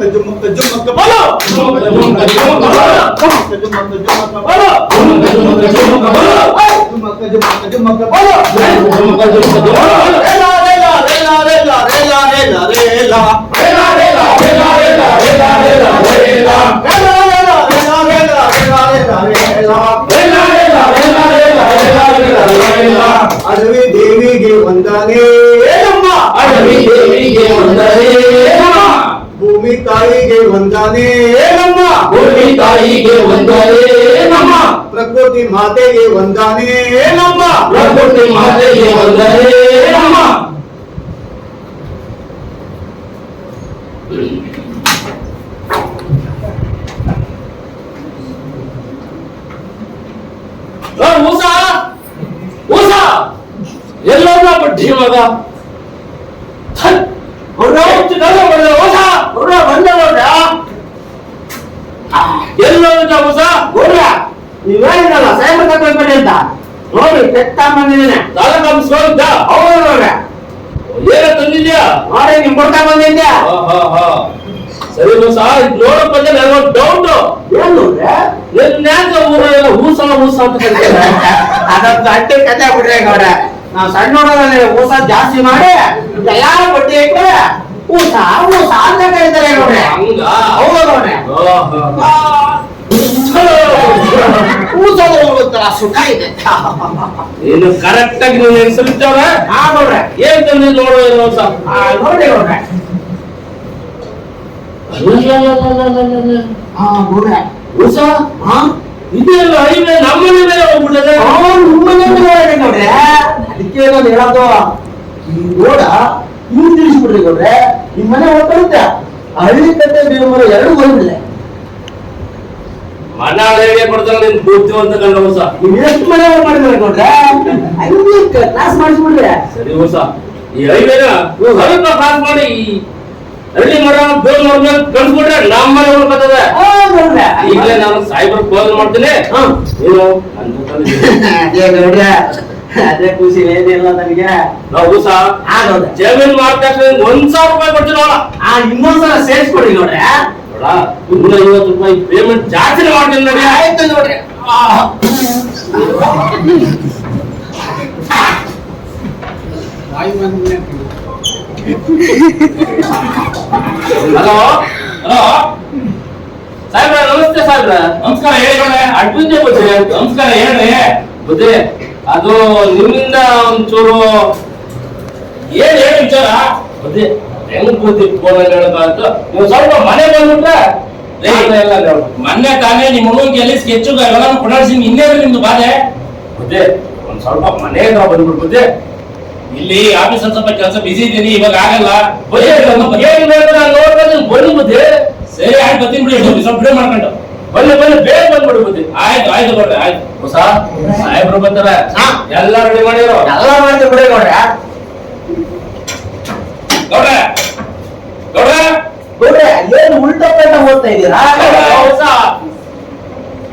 ಜುಮ್ಮಕ್ಕ ಜುಮ್ಮಕ್ಕ ಜುಮ್ಮಕ್ಕ ಬಲ ಜುಮ್ಮಕ್ಕ ಜುಮ್ಮಕ್ಕ ಜುಮ್ಮಕ್ಕ ಬಲ. ಜುಮ್ಮಕ್ಕ ಜುಮ್ಮಕ್ಕ ಜುಮ್ಮಕ್ಕ ಬಲ ಜುಮ್ಮಕ್ಕ ಜುಮ್ಮಕ್ಕ ಜುಮ್ಮಕ್ಕ ಬಲ. ಜುಮ್ಮಕ್ಕ ಜುಮ್ಮಕ್ಕ ಜುಮ್ಮಕ್ಕ ಬಲ ಜುಮ್ಮಕ್ಕ ಜುಮ್ಮಕ್ಕ ಜುಮ್ಮಕ್ಕ ಬಲ. ರೇಲ ರೇಲ ರೇಲ ರೇಲ ರೇಲ ರೇಲ ರೇಲ ರೇಲ ರೇಲ ರೇಲ ರೇಲ ರೇಲ ರೇಲ ರೇಲ. ರೇಲ ರೇಲ ರೇಲ ರೇಲ ರೇಲ ರೇಲ ರೇಲ ರೇಲ ರೇಲ ರೇಲ ರೇಲ ರೇಲ ರೇಲ ರೇಲ. ಅಡವಿ ದೇವಿಗೆ ವಂದನೆ ನಮ್ಮ ಅಡವಿ ದೇವಿಗೆ ವಂದನೆ ನಮ್ಮ ಭೂಮಿ ತಾಯಿಗೆ ವಂದನೆ ನಮ್ಮ ಪ್ರಕೃತಿ ಮಾತೆಗೆ ವಂದನೆ ನಮ್ಮ ಪ್ರಕೃತಿ ಮಾತೆಗೆ ವಂದನೆ ನಮ್ಮ ಎಲ್ಲರನ್ನ ಬಡ್ಡಿ ಮಗ. ಹೊರ ಹೊರ ಹೊರ ಹೊರ ಹೊರ ಹೊರ ಬಂದ ನೋಡ್ರ ಎಲ್ಲೋದ ಮೂಸ ನೋಡ್ರ ನೀವ್ ಹೇಳಿದ್ರಲ್ಲ ಸಾಹೇಬ್ರ ಕರ್ಕೊಂಡ್ ಬನ್ನಿ ಅಂತ. ನೋಡಿ ಕೆಟ್ಟ ಬಂದಿದ್ದೇನೆ ಸಾಲ ಕಮ್ಸ್ಕೊಂಡ ಹೌದು ನೋಡ್ರ ಏನ ತಂದಿದ್ಯಾ? ನೋಡಿ ನಿಮ್ ಕೊಡ್ತಾ ಬಂದಿದ್ಯಾ? ಹಾ, ಹಾ, ಹಾ. ಸರಿ ಮೂಸ ಇದ್ ನೋಡಕ್ ಬಂದ್ರೆ ನನಗೊಂದು ಡೌಟ್. ಏನು ನೋಡ್ರ ನಿನ್ಯಾಕ ಊರೆಲ್ಲ ಹೂಸಲ ಹೂಸ ಅಂತ ಕರೀತಾರೆ. ಅದೊಂದು ಅಡ್ಡಿ ಕತೆ ಬಿಡ್ರಿ ಗೌಡ ನಾವ್ ಸಣ್ಣ ಊಸ ಜಾಸ್ತಿ ಮಾಡಿ ಎಲ್ಲಾರು ಬಡ್ಡಿ ಇಟ್ಟು ಅಂತ ನೋಡ್ರಿ. ಹೌದು? ನೋಡ್ರಿ. ಒಂಥರ ಸುಖ ಇದೆ. ನೀನು ಕರೆಕ್ಟ್ ಆಗಿ ನೀನು ಹೆಸರಿದ್ದವ್ರ ಹಾ ನೋಡ್ರಿ. ಏನ್ ತಂದಿ ನೋಡು ಏನು ಹೊಸ. ಆ, ನೋಡಿ ನೋಡ್ರಿ ಹಾ ನೋಡ್ರಿ. ಹೊಸ? ಹಾ. ಇದೆಲ್ಲ ಹೈವೇ ನಮ್ಮನೆ ಮೇಲೆ ಹೋಗ್ಬಿಟ್ಟದೆ. ಅವ್ರು ನಿಮ್ಮನೆ ನೋಡ್ರಿ ನೋಡ್ರಿ. ಅದಕ್ಕೆ ನಾನು ಹೇಳೋದು ಈ ರೋಡ ಹಿಂಗ್ ತಿಳಿಸ್ಬಿಡ್ರಿ ಕೊಟ್ರೆ ನಿಮ್ ಮನೆ ಹೋಗ್ಬರುತ್ತೆ ಹಳ್ಳಿ ಕಟ್ಟೆ ಬೀಳ್ಮರ ಎರಡು ಹೋಗ್ಬಿಡ್ಲೆ ಮನೆ ನಿನ್ ಕಂಡ ಹೊಸ ನೀವ್ ಎಷ್ಟು ಮನೆ ಮಾಡಿದ್ರೆ ಗೌಡ್ರೆ? ಹಂಗೆ ಕ್ಲಾಸ್ ಮಾಡಿಸ್ಬಿಡ್ರಿ. ಸರಿ ಹೊಸ ಈ ಹೈವೇನ ಸ್ವಲ್ಪ ಪಾಸ್ ಮಾಡಿ ಹಳ್ಳಿ ಮರ ಬೇಲ್ ಮರ ಕಳ್ಸ್ಬಿಟ್ರೆ ನಮ್ಮ ಮನೆ ಈಗಲೇ ನಾನು ಸಾಯ್ಬರ್ ಫೋನ್ ಮಾಡ್ತೀನಿ. ನೀನು. ಅದೇ ಖುಷಿ ಏನಿಲ್ಲ ನನಗೆ ನಾವು ಹೊಸ ಆ ನೋಡ್ರೆ ಜಮೀನ್ ಮಾಡಿದ ತಕ್ಷಣ ಒಂದ್ ಸಾವಿರ ರೂಪಾಯಿ ಕೊಡ್ತೀನಿ ನೋಡ. ಆ ಇನ್ನೊಂದ್ಸಲ ಸೇರಿಸ್ಕೊಡಿ ನೋಡ್ರೆ. ನೋಡ ಇನ್ನೂರ ಐವತ್ತು ರೂಪಾಯಿ ಪೇಮೆಂಟ್ ಜಾಸ್ತಿ ಮಾಡ್ತೀನಿ ನೋಡಿ. ಆಯ್ತು ನೋಡ್ರಿ. ಹಲೋ ಹಲೋ ಸಾಹೇಬ್ರ ನಮಸ್ತೆ ಸಾಹೇಬ್ರ. ನಮಸ್ಕಾರ ಹೇಳಿ ಅಡ್ಮಿಂದೆ ಬುದ್ಧಿ ನಮಸ್ಕಾರ ಹೇಳ್ರಿ. ಬುದ್ಧಿ. ಅದು ನಿಮ್ಮಿಂದ ಒಂಚೂರು ಏನ್ ಏನ್ ವಿಚಾರ ಬುದ್ಧಿ ಹೆಂಗ್ ಬುದ್ಧಿ ಫೋನ್ ಹೇಳಬಾರ್ದು ನೀವು ಸ್ವಲ್ಪ ಮನೆ ಬಂದ್ಬಿಟ್ರೆ. ಮೊನ್ನೆ ತಾನೇ ನಿಮ್ಮ ಹುಡುಗ ಎಲ್ಲಿ ಸ್ಕೆಚ್ ಎಲ್ಲ ಇನ್ನೇನು ಇನ್ನೇ ನಿಮ್ದು ಬಾಧೆ ಬುದ್ಧಿ ಒಂದ್ ಸ್ವಲ್ಪ ಮನೆ ಹತ್ರ ಬಂದ್ಬಿಟ್ಟು ಬುದ್ಧಿ ಇಲ್ಲಿ ಆಫೀಸ್ ಸ್ವಲ್ಪ ಕೆಲಸ ಬಿಸಿ ಇದ್ದೀನಿ ಇವಾಗ ಆಗಲ್ಲ ನೋಡ್ಬೋದು ಸರಿ ಆಯ್ತು ಬರ್ತೀನಿ ಬಿಡಿ ಸ್ವಲ್ಪ ಸ್ವಲ್ಪ ಮಾಡ್ಕೊಂಡು ಬನ್ನಿ ಬನ್ನಿ ಬೇಗ ಬಂದ್ಬಿಡು ಬುದ್ಧಿ. ಆಯ್ತು ಆಯ್ತು ಕೊಡ್ರಿ ಆಯ್ತು. ಹೊಸ ಸಾಹೇಬ್ರು ಬಂದಾರೆ. ಹಾ. ಎಲ್ಲ ರೆಡಿ ಮಾಡಿದ್ರು? ಎಲ್ಲ ಮಾಡಿದ್ರು ಬಿಡಿ ನೋಡ್ರಿ ನೋಡ್ರ ನೋಡ್ರ ನೋಡ್ರೆ ಏನ್ ಉಲ್ಟಾ ಪಲ್ಟಾ ಓದ್ತಾ ಇದ್ದೀರಾ ಹೊಸ.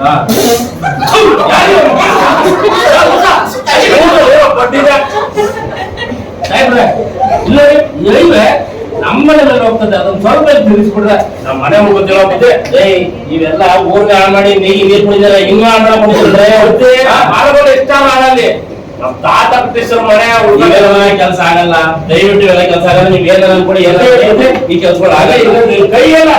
ಬುದ್ಧಿ ಹಾ. ಸಾಹೇಬ್ರೆ, ಇಲ್ಲ ರೀ, ಈ ರೈಲ್ವೆ ನಮ್ಮ ಮನೆ ಮೇಲೆ ಹೋಗ್ತದೆ ಅದೊಂದು ಸ್ವಲ್ಪ ನಮ್ಮ ಮನೆ ಏಯ್ ಇವೆಲ್ಲ ಹಾಳು ಮಾಡಿ ನೀರು ನೀರ್ ಕುಡಿದಾರೆ ಇನ್ನೂ ಹಾಳು ಮಾಡ್ಕೊಂಡಿದ್ರೆ ಬುದ್ಧಿ ಮಾಡಬಹುದು ಇಷ್ಟ ಮಾಡಲ್ಲಿ ನಮ್ ತಾತ ಮನೆ ಕೆಲಸ ಆಗಲ್ಲ ದಯವಿಟ್ಟು ಕೆಲಸ ಆಗಲ್ಲ ನೀವ್ ಏನಾರ ಅನ್ಕೊಡಿ ಎಲ್ಲ ಈ ಕೆಲಸಗಳು ಆಗಲ್ಲ ಕೈ ಎಲ್ಲ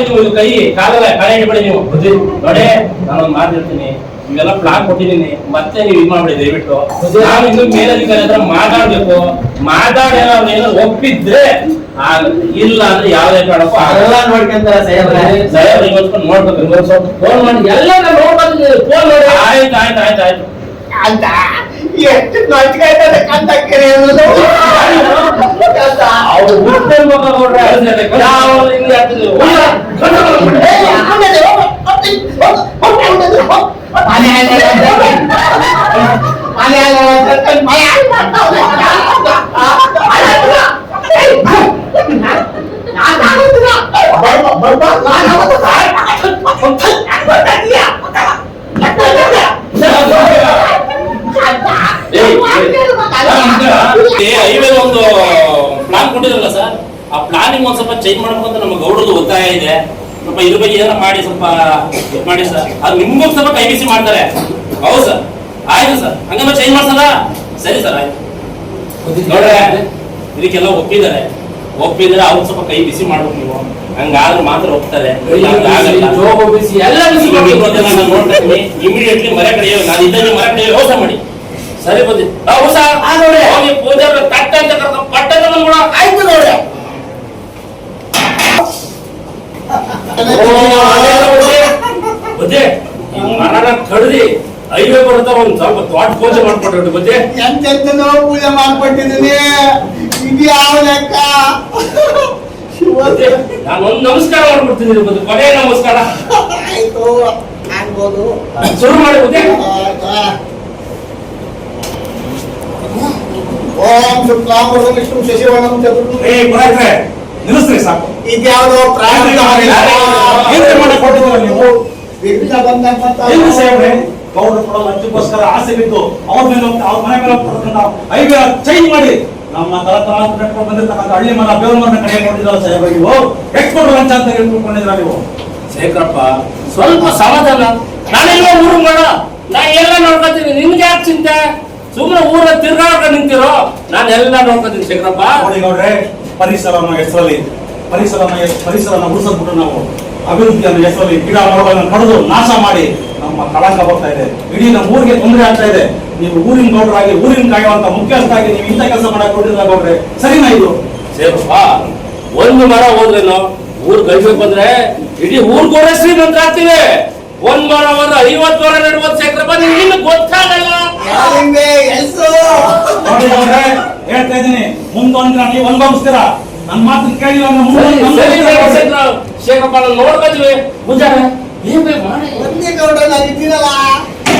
ಎತ್ಕೊಡಿ ನೀವು ಇದು ಕೈ ಕಾಲಲ್ಲ ಕಾಲ ಹಿಡ್ಬೇಡಿ ನೀವು. ನೋಡಿ ನಾನು ಒಂದು ಹೇಳ್ತೀನಿ. ಇವೆಲ್ಲ ಪ್ಲಾನ್ ಕೊಟ್ಟಿದ್ದೀನಿ. ಮತ್ತೆ ನೀವು ಇದು ಮಾಡ್ಬಿಡಿ ದಯವಿಟ್ಟು. ನಾನು ಇನ್ನು ಮೇಲಧಿಕಾರಿ ಹತ್ರ ಮಾತಾಡ್ಬೇಕು. ಮಾತಾಡಿ ನಾವು ಏನೋ ಒಪ್ಪಿದ್ರೆ ಇಲ್ಲ ಅಂದ್ರೆ ಯಾವ್ದೇ ಕಾರಣಕ್ಕೂ ಆಗಲ್ಲ. ನೋಡ್ಕೊಂತಾರೆ ಸಾಹೇಬ್ರೆ. ನೋಡ್ಬೇಕು. ಫೋನ್ ಮಾಡಿ. ಎಲ್ಲ ನೋಡ್ಬಂದಿದ್ದೀನಿ ಫೋನ್ ಆಯ್ತು ಆಯ್ತು ಆಯ್ತು ಆಯ್ತು. ಅಂತ ಎಷ್ಟು ನಚ್ಕೈತದೆ ಕಂತ ಕೆರೆಯಲು ಅವ್ರು ಬಿಡ್ತಿರ್ಬೇಕು ನೋಡ್ರೆ ನಾವು ಇಲ್ಲಿ ಬರ್ಬಾರ್ದು ಆಗ್ತದೆ ಹೈವೇ ಒಂದು ಪ್ಲಾನ್ ಕೊಟ್ಟಿದ್ರಲ್ಲ ಸರ್ ಆ ಪ್ಲಾನಿಂಗ್ ಒಂದ್ ಸ್ವಲ್ಪ ಚೇಂಜ್ ಮಾಡ್ಬೇಕು ಅಂತ ನಮ್ಮ ಗೌಡರು ಒತ್ತಾಯ ಇದೆ. ಸ್ವಲ್ಪ ಇದ್ರ ಬಗ್ಗೆ ಏನಾರ ಮಾಡಿ ಸ್ವಲ್ಪ ಮಾಡಿ ಸರ್ ಅದು ನಿಮ್ಗೂ ಸ್ವಲ್ಪ ಕೈ ಬಿಸಿ ಮಾಡ್ತಾರೆ. ಹೌದು ಸರ್ ಆಯ್ತು ಸರ್ ಹಂಗಂದ್ರೆ ಚೇಂಜ್ ಮಾಡ್ಸಲ್ಲ? ಸರಿ ಸರ್ ಆಯ್ತು. ನೋಡ್ರೆ ಇದಕ್ಕೆಲ್ಲ ಒಪ್ಪಿದ್ದಾರೆ. ಒಪ್ಪಿದ್ರೆ ಅವ್ರು ಸ್ವಲ್ಪ ಕೈ ಬಿಸಿ ಮಾಡ್ಬೇಕು ನೀವು. ಹಂಗಾದ್ರೆ ಮಾತ್ರ ಒಪ್ತಾರೆ. ಇಮಿಡಿಯೇಟ್ಲಿ ಮರ ಕಡೆಯೋ ನಾನು ಇದ್ದಲ್ಲಿ ಮರ ಕಡೆಯೋ ವ್ಯವಸ್ಥೆ ಮಾಡಿ. ಸರಿ ಬಂದಿ ಹೊಸ ಆ ನೋಡಿ ಹೋಗಿ ಪೂಜೆ ತಟ್ಟ ಅಂತ ಕರೆದ ಪಟ್ಟ ಬಂದ್ಬಿಡ ಆಯ್ತು ನೋಡ್ರಿ. ಬುದ್ಧಿ ಈ ಮರನ ಕಡ್ದಿ ಐವೇ ಬರುತ್ತ ಒಂದ್ ಸ್ವಲ್ಪ ದೊಡ್ಡ ಪೂಜೆ ಮಾಡ್ಕೊಟ್ಟು ಬುದ್ಧಿ. ಎಂತೆಂತನೋ ಪೂಜೆ ಮಾಡ್ಕೊಟ್ಟಿದ್ದೀನಿ. ಇದು ಯಾವ ಲೆಕ್ಕ? ಬುದ್ಧಿ, ನಾನು ಒಂದ್ ನಮಸ್ಕಾರ ಮಾಡ್ಬಿಡ್ತಿದ್ದೀನಿ ಬುದ್ಧಿ. ಕೊನೆ ನಮಸ್ಕಾರ. ಆಯ್ತು ಆಗ್ಬೋದು. ಶುರು ಮಾಡಿ ಬುದ್ಧಿ. ಓಂ ಶುಕ್ಲಾಂಬರಂ ವಿಷ್ಣು ಶಶಿವರ್ಣಂ ಚತುರ್ಭುಜಂ. ಏ ಪುರಾತ್ರೆ ನಿಲ್ಲಿಸ್ರಿ ಸಾಕು. ಇದ್ಯಾವುದೋ ಪ್ರಾಣಿ ಏನ್ರಿ ಮಾಡಿ ಹೊರಟಿದ್ದೀರ ನೀವು? ವಿಘ್ನ ಬಂದಂತ ಏನು ಸಾಹೇಬ್ರೆ ಗೌಡ ಕೂಡ ಲಂಚಕ್ಕೋಸ್ಕರ ಆಸೆ ಬಿದ್ದು ಅವ್ರ ಮೇಲೆ ಅವ್ರ ಮನೆ ಮೇಲೆ ಹೋಗ್ತಾ ಐವೇ ಚೇಂಜ್ ಮಾಡಿ ನಮ್ಮ ತಲತಲ ಕಟ್ಕೊಂಡು ಬಂದಿರ್ತಕ್ಕಂಥ ಹಳ್ಳಿ ಮರ ಬೇವ್ರ ಮರ ಕಡೆ ನೋಡಿದ್ರಲ್ಲ ಸಾಹೇಬ ನೀವು? ಎಕ್ಸ್ಪೋರ್ಟ್ ಲಂಚ ಅಂತ ಹೇಳ್ಕೊಂಡಿದ್ರ ನೀವು? ಶೇಖರಪ್ಪ ಸ್ವಲ್ಪ ಸಮಾಧಾನ. ನಾನೆಲ್ಲ ಊರು ಮಾಡ ನಾ ಎಲ್ಲ ನೋಡ್ಕೊತೀನಿ. ನಿಮ್ಗೆ ಯಾಕೆ ಚಿಂತೆ? ಸುಮ್ಮನೆ ಊರ ತಿರ್ಗಾಡ್ಕೊಂಡು ನಿಂತಿರೋ? ನಾನು ಎಲ್ಲ ನೋಡ್ಕೊತೀನಿ ಶೇಖರಪ್ಪ? ನೋಡಿ ಗೌಡ್ರೆ ಪರಿಸರನ ಹೆಸರಲ್ಲಿ ಪರಿಸರನ ಪರಿಸರನ ಉಳಿಸದ್ಬಿಟ್ಟು ನಾವು ಅಭಿವೃದ್ಧಿ ಅನ್ನೋ ಹೆಸರಲ್ಲಿ ಗಿಡ ಮರಗಳನ್ನು ಕಡಿದು ನಾಶ ಮಾಡಿ ನಮ್ಮ ಕಳಂಕ ಬರ್ತಾ ಇದೆ. ಇಡೀ ನಮ್ಮ ಊರಿಗೆ ತೊಂದರೆ ಆಗ್ತಾ ಇದೆ. ನೀವು ಊರಿನ ಗೌಡರಾಗಿ ಊರಿನ ಕಾಯುವಂತ ಮುಖ್ಯಸ್ಥರಾಗಿ ನೀವು ಇಂಥ ಕೆಲಸ ಮಾಡಕ್ ಕೊಟ್ಟಿಲ್ಲ ಗೌಡ್ರೆ. ಸರಿನಾ ಇದು? ಸೇರಪ್ಪ ಒಂದು ಮರ ಹೋದ್ರೇನು ಊರ್ ಗಳಿಸ್ಬೇಕು ಬಂದ್ರೆ ಇಡೀ ಊರ್ ಕೂಡ ಶ್ರೀಮಂತ ಆಗ್ತೀವಿ ಒಂದ್ ವಾರ ಹೋದ್ರೆ ಐವತ್ ವಾರ ನೆಡ್ಬೋದು ನಿನ್ನ ನಿಮ್ಗೆ ಇನ್ನು ಗೊತ್ತಾಗಲ್ಲ ಹೇಳ್ತಾ ಇದ್ದೀನಿ. ಮುಂದೊಂದಿನ ನೀವ್ ಅನುಭವಿಸ್ತೀರಾ? ನನ್ನ ಮಾತು ಕೇಳಿಲ್ಲ ಒಂದು ಶೇಖರಪ್ಪ ನಾನು ನೋಡ್ಕೊತೀವಿ ಮುಂಜಾನೆ ಏನ್ ಮಾಡಿ. ಒಂದೇ ಗೌಡ ನಾನು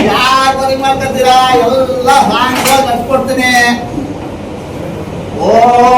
ಯಾರು ಮಾಡ್ಕೊತೀರಾ? ಎಲ್ಲ ಸಾಯಂಕಾಲ ಕಟ್ಕೊಡ್ತೀನಿ.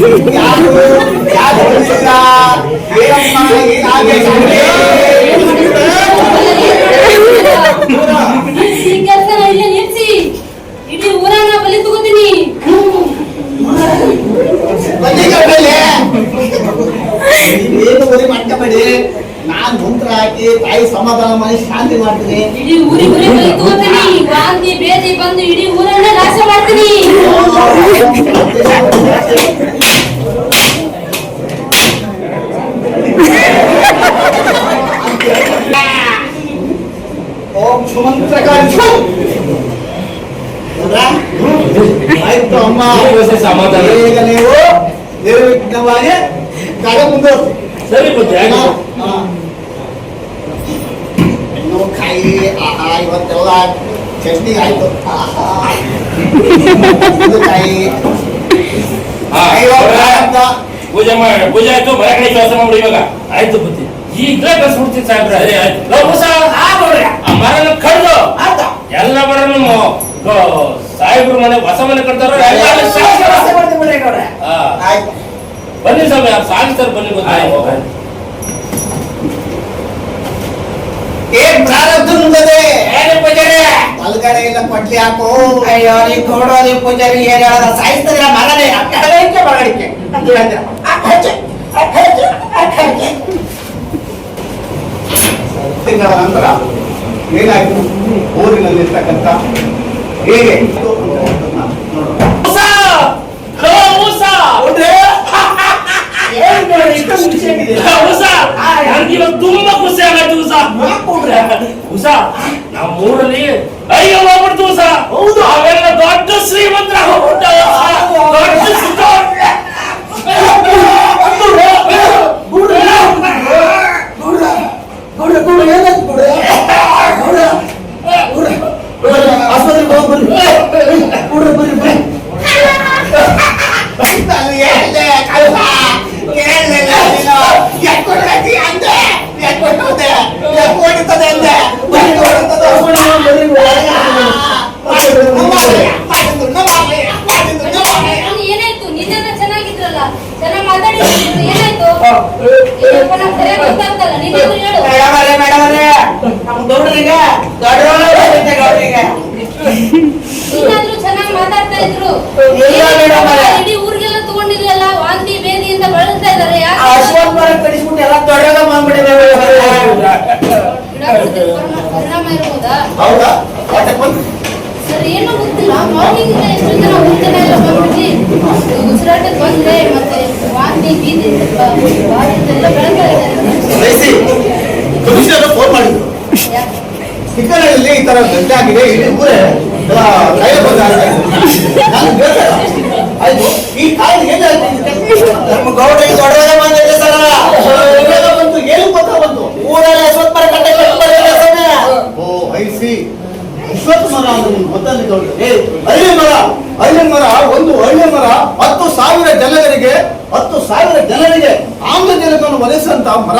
ಬಲಿ ನಾನ್ ಮಂತ್ರ ಹಾಕಿ ತಾಯಿ ಸಮಾಧಾನ ಮಾಡಿ ಶಾಂತಿ ಮಾಡ್ತೀನಿ ಇಡೀ ಊರಿಗೆ ಊರಿಗೆ ಬಲಿ ತಗೋತೀನಿ ವಾಂತಿ ಬೇದಿ ಬಂದು ಇಡೀ ಊರನ್ನ ನಾಶ ಮಾಡ್ತೀನಿ ಓಂ ಸುಮಂತ್ರಕಾರಿ ಹೌದಾ? ಆಯ್ತು ಅಮ್ಮ ಇವತ್ತೇ ಸಮಾಧಾನ. ಈಗ ನೀವು ನಿರ್ವಿಘ್ನವಾಗಿ ಕಾರ್ಯ ಮುಂದುವರಿಸಿ ಸರಿ ಬುದ್ಧಿ ಆಯ್ತು ಹಾ. ಇನ್ನು ಕಾಯಿ ಆಹಾ ಇವತ್ತೆಲ್ಲ ಚಟ್ನಿ ಆಯ್ತು. ಪೂಜೆ ಮಾಡಿ ಪೂಜೆ ಆಯ್ತು ಮರ ಕಡೆ ಕೆಲಸ ಮಾಡಿ ಇವಾಗ ಆಯ್ತು ಬುದ್ಧಿ ಈಗಲೇ ಕಳ್ಸ್ಬಿಡ್ತೀನಿ ಸಾಹೇಬ್ರೆ ಅದೇ ಆಯ್ತು ಲೋ, ಹೊಸ, ಆ ನೋಡ್ರಿ, ಆ ಮರನ ಕಡ್ದು ಎಲ್ಲ ಮರನು ಸಾಹೇಬ್ರ ಮನೆ ಹೊಸ ಮನೆ ಕಟ್ತಾರ ಬನ್ನಿ ಸ್ವಾಮಿ ಸಾಗಿಸ್ತಾರೆ ಬನ್ನಿ ಗೊತ್ತಾಯ್ತು. ಏನ್ ಒಳಗಡೆ ಇಲ್ಲ ಕೊಡ್ಲಿ ಹಾಕು ಅಯ್ಯೋ ನೀವು ಕೊಡೋದಿ ಪೂಜಾರಿ ಏನ್ ಹೇಳದ ಸಾಯಿಸ್ತಿದ್ರ ಮಗನೇ ಅಕ್ಕಳಿಕೆ ಮಗಳಿಕೆ ಅಂತ ಹೇಳಿದ್ರೆ ಅಕ್ಕಚ್ಚೆ, ಅಕ್ಕಚ್ಚೆ, ಅಕ್ಕಚ್ಚೆ. ತಿಂಗಳ ನಂತರ ಏನಾಯ್ತು ಊರಿನಲ್ಲಿರ್ತಕ್ಕಂಥ ಹೇಗೆ ಇತ್ತು ಅಂತ ನೋಡೋಣ. ಮೂಸ ಲೋ ಮೂಸ ಏನ್ ನೋಡಿ, ಇಷ್ಟೊಂದು ಖುಷಿ ಆಗಿದೆ? ಉಸ ನನಗೆ ಇವತ್ತು ತುಂಬಾ ಖುಷಿ ಆಗತ್ತೆ ಉಸ ನಾವು ನಮ್ಮ ಊರಲ್ಲಿ ಅಯ್ಯೋ ಹೋಗ್ಬಿಡ್ತು ಉಸ ಹೌದು. ಅವೆಲ್ಲ ದೊಡ್ಡ ಶ್ರೀಮಂತರ ಹೋಗ್ಬಿಟ್ಟ ದೊಡ್ಡ ಗೌಡ ಆಸ್ಪತ್ರೆಗೆ ಹೋಗಿ ಬರ್ರಿ ಬರ್ರಿ ಬರ್ರಿ ನಾನು ಹೇಳ್ದೆ, ಕಳ್ಳ. ಕೇಳ್ಲಿಲ್ಲ ನೀನು. ಯಾಕ್ ಕೊಡ್ಬೇಕು ಅಂದೆ? ಯಾಕ್ ಕೊಟ್ಟೋದೆ? ಯಾಕ್ ಹೊಡಿತದೆ ಅಂದೆ? ಯಾಕ್ ಹೊಡಿತದೆ? ಮಾಡಿದ್ರು ನಮ್ಮವ್ರೆ, ಮಾಡಿದ್ರು ನಮ್ಮವ್ರೆ, ಮಾಡಿದ್ರು ನಮ್ಮವ್ರೆ. ಅವ್ನು ಏನಾಯ್ತು ನಿನ್ನೆಲ್ಲ ಚೆನ್ನಾಗಿದ್ರಲ್ಲ ಚೆನ್ನಾಗಿ ಮಾತಾಡಿದ್ರು ಏನಾಯ್ತು ಏನಪ್ಪ ನಂಗ್ ಸರಿಯಾಗಿ ಗೊತ್ತಾಗ್ತಲ್ಲ ನೀನಾದ್ರೂ ಹೇಳು ಮೇಡಮ್ ಅವರೇ ಮೇಡಮ್ ಅವರೇ ನಮ್ಮ ಗೌಡರಿಗೆ ದೊಡ್ಡವರಿಗೆ ಗೌಡರಿಗೆ ನೀನಾದ್ರೂ ಚೆನ್ನಾಗಿ ಮಾತಾಡ್ತಾ ಇದ್ರು ಇಲ್ಲ ಮೇಡಮ್ ಅವರೇ. ಇಡೀ ಊರಿಗೆಲ್ಲ ತಗೊಂಡಿದ್ರಲ್ಲ ವಾಂತಿ ಬೇದಿಯಿಂದ ಬಳಲ್ತಾ ಇದಾರೆ ಯಾಕೆ ಅಶ್ವತ್ಥ ಮರ ಕಡಿಸ್ಬಿಟ್ಟು ಎಲ್ಲ ದೊಡ್ಡಗ ಬಂದ್ಬಿಟ್ಟಿದ್ದೇವೆ ಗಿಡ ಬಿಡ್ತಿರೋ ಪರಿಣಾಮ- ಪರಿಣಾಮ ಹೌದಾ? ಹೊಟ್ಟೆ ಬಂತು. ಸರ್ ಏನೋ ಗೊತ್ತಿಲ್ಲ. ಮಾರ್ನಿಂಗ್ ಇಂದ ಎಷ್ಟು ಜನ ಜನ ಎಲ್ಲ ಬಂದ್ಬಿಟ್ಟು ಉಸಿರಾಟಕ್ಕೆ ಬಂದ್ರೆ ಮತ್ತೆ ವಾಂತಿ ಬೀದಿ ಬಾಧಿತೆಲ್ಲ ಬೆಳಗ್ತಾ ಕಮಿಷನರ್ ಫೋನ್ ಮಾಡಿದ್ರು ಯಾಕೆ? ಚಿಕ್ಕನಹಳ್ಳಿಯಲ್ಲಿ ಈ ತರ ಗಂಟೆ ಆಗಿದೆ. ಇಡೀ ಊರೇ ಎಲ್ಲ ಕಾಯಿಲೆ ಬಂದ ನಾನು ಹೇಳ್ದೆ, ಆಯ್ತು ಈ ಕಾಯಿಲೆ ಹೇಗಾಯ್ತು ನಮ್ಮ ಈ ದೊಡ್ಡಗ ಬಂದಿದೆ ಸರ ಹೇಗ ಬಂತು ಏನು ಗೊತ್ತಾ ಬಂತು ಊರಲ್ಲಿ ಅಶ್ವತ್ಥ ಮರ ಕಟ್ಟೆ ಬಂದಿದೆ ಸ್ವಾಮಿ ಓ ಐ ಸಿ ಅಶ್ವತ್ಥ ಮರ ಅಂದ್ರೆ ನಿಮ್ಗೆ ಗೊತ್ತಲ್ಲಿ ಗೌಡ್ರೆ? ಏ ಹಳ್ಳಿ ಮರ ಹಳ್ಳಿ ಮರ, ಒಂದು ಹಳ್ಳಿ ಮರ ಹತ್ತು ಸಾವಿರ ಜನರಿಗೆ, ಹತ್ತು ಸಾವಿರ ಜನರಿಗೆ ಆಮ್ಲಜನಕವನ್ನು ಒದಗಿಸುವಂತ ಮರ.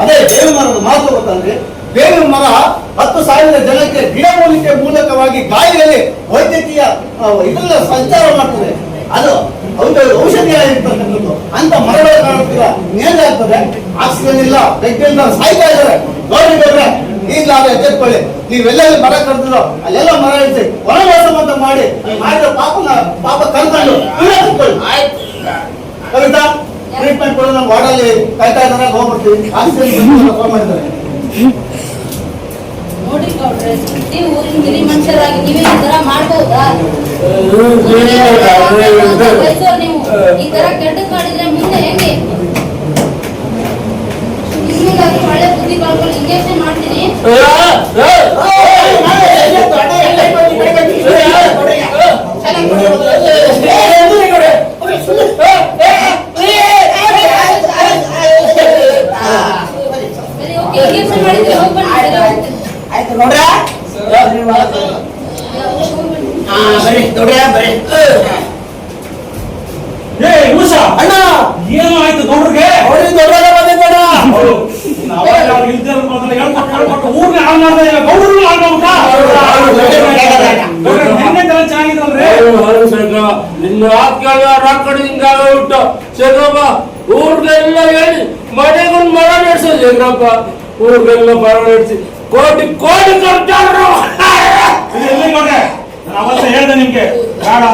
ಅದೇ ಬೇವಿನ ಮರದ ಮಾತು ಗೊತ್ತಂದ್ರೆ ಬೇವಿನ ಮರ ಹತ್ತು ಸಾವಿರ ಜನಕ್ಕೆ ಗಿಡಮೂಲಿಕೆ ಮೂಲಕವಾಗಿ ಗಾಳಿಯಲ್ಲಿ ವೈದ್ಯಕೀಯ ಇದೆಲ್ಲ ಸಂಚಾರ ಮಾಡ್ತದೆ. ಅದು ಔಷಧಿಯಾಗಿರ್ತಕ್ಕಂಥದ್ದು ಅಂತ ಮರಗಳು ನೇಜ್ ಆಗ್ತದೆ? ಆಕ್ಸಿಜನ್ ಇಲ್ಲ ವ್ಯಕ್ತಿಯಿಂದ ಸಾಯ್ತಾ ಇದ್ದಾರೆ. ನೋಡಿ ಬೇಡ್ರೆ ಈಗಲಾದ್ರೆ ಎಚ್ಚೆತ್ಕೊಳ್ಳಿ. ನೀವೆಲ್ಲೆಲ್ಲಿ ಮರ ಕಡ್ದಿರೋ ಅಲ್ಲೆಲ್ಲ ಮರ ಇಳಿಸಿ ವನವಾಸ ಅಂತ ಮಾಡಿ ಮಾಡಿದ್ರೆ ಪಾಪ ಪಾಪನ ಪಾಪ ಕರ್ಕೊಂಡು. ಕವಿತಾ ಟ್ರೀಟ್ಮೆಂಟ್ ಕೊಡೋ ನಮ್ಮ ವಾರ್ಡಲ್ಲಿ ಕಾಯ್ತಾ ಇದ್ದಾರೆ ಹೋಗ್ಬಿಡ್ತೀವಿ. ಆಕ್ಸಿಜನ್ ಫೋನ್ ಮಾಡಿದ್ದಾರೆ. ನೋಡಿ ಗೌಡ್ರೆ ನೀವು ಊರಿನ ಹಿರಿ ಮನುಷ್ಯರಾಗಿ ನೀವೇ ಈ ತರ ನೀವು ಈ ತರ ಕೆಟ್ಟದ್ ಮಾಡಿದ್ರೆ ಮುಂದೆ ಹೆಂಗೆ ನಿಮ್ಮಿಂದಾದ್ರೂ ಒಳ್ಳೆ ಬುದ್ಧಿ ಕಳ್ಕೊಂಡು ಇಂಜೆಕ್ಷನ್ ಮಾಡ್ತೀನಿ ಸರಿ ಓಕೆ ಇಂಜೆಕ್ಷನ್ ಮಾಡಿದ್ರೆ ಹೋಗಿ ಬನ್ನಿ ಸರಿ ಹೋಗ್ತೀನಿ. ಆಯ್ತು ನೋಡ್ರ ಹಾ ಬರ್ರಿ ನೋಡ್ರಿ ಬರ್ರಿ ಏ ಉಷ ಅಣ್ಣ ಏನು ಆಯ್ತು ಗೌಡ್ರಿಗೆ ಅವ್ರಿಗೆ ದೊಡ್ಡಗ ಬಂದಿದ್ದಣ್ಣ ಅವ್ರು ಇನ್ನು ಅವಾಗ ಅವ್ರು ಇಲ್ದೇ ಇರೋದು ಮೊದಲು ಹೇಳ್ಕೊಟ್ಟು ಹೇಳ್ಕೊಟ್ಟು ಊರ್ನ ಹಾಳು ಮಾಡ್ತಾ ಇದ್ದಾರೆ ಗೌಡ್ರು ಹಾಳು ಮಾಡ್ಬೇಕಾ ಗೌಡ್ರೆ, ನಿನ್ನೆ ಶಂಕರಪ್ಪ ಊರ್ಗೆಲ್ಲ ಹೇಳಿ ಮನೆಗೊಂದು ಮರ ನಡೆಸೋದು ಶಂಕರಪ್ಪ ಊರ್ಗೆಲ್ಲ ಮರ ನಡೆಸಿ. ಕೋಟಿ ಕೋಟಿ ಕೊಡ್ತಾರು ಇದು ಎಲ್ಲಿ ನಾನು ಅವತ್ತೇ ಹೇಳ್ದೆ ನಿಮ್ಗೆ. ಬೇಡ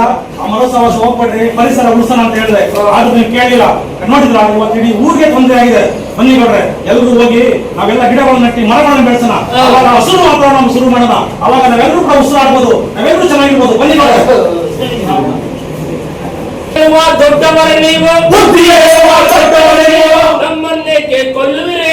ಆ ಮನಸ್ಸವಾಸ ಹೋಗ್ಬೇಡ್ರಿ ಪರಿಸರ ಉಳಿಸೋಣ ಅಂತ ಹೇಳಿದೆ ಆದ್ರೂ ನೀವು ಕೇಳಿಲ್ಲ. ನೋಡಿದ್ರ ಇವತ್ತು ಇಡೀ ಊರಿಗೆ ತೊಂದರೆ ಆಗಿದೆ. ಬನ್ನಿ ಗೌಡ್ರೆ ಎಲ್ರು ಹೋಗಿ ನಾವೆಲ್ಲ ಗಿಡಗಳನ್ನ ನಟ್ಟಿ ಮರಗಳನ್ನು ಬೆಳೆಸೋಣ. ಅವಾಗ ಹಸಿರು ವಾತಾವರಣ ಶುರು ಮಾಡೋಣ. ಅವಾಗ ನಾವೆಲ್ಲರೂ ಕೂಡ ಉಸಿರಾಡ್ಬೋದು ನಾವೆಲ್ಲರೂ ಚೆನ್ನಾಗಿರ್ಬೋದು. ಬನ್ನಿ ದೊಡ್ಡ ಮನೆ ದೊಡ್ಡವರೇ ನೀವು. ನಮ್ಮನ್ನೇಕೆ ಕೊಲ್ಲುವಿರಿ?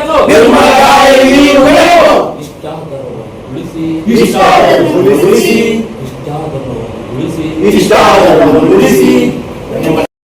ನೀರು ಬೆಳಕು ನಿರ್ಮಲ ಗಾಳಿ ನೀರು ಬೆಳಕು ಇಷ್ಟಾದರೂ ಉಳಿಸಿ ಇಷ್ಟಾದರೂ ಉಳಿಸಿ ಇಷ್ಟಾದರೂ ಉಳಿಸಿ ಇಷ್ಟಾದರೂ ಉಳಿಸಿ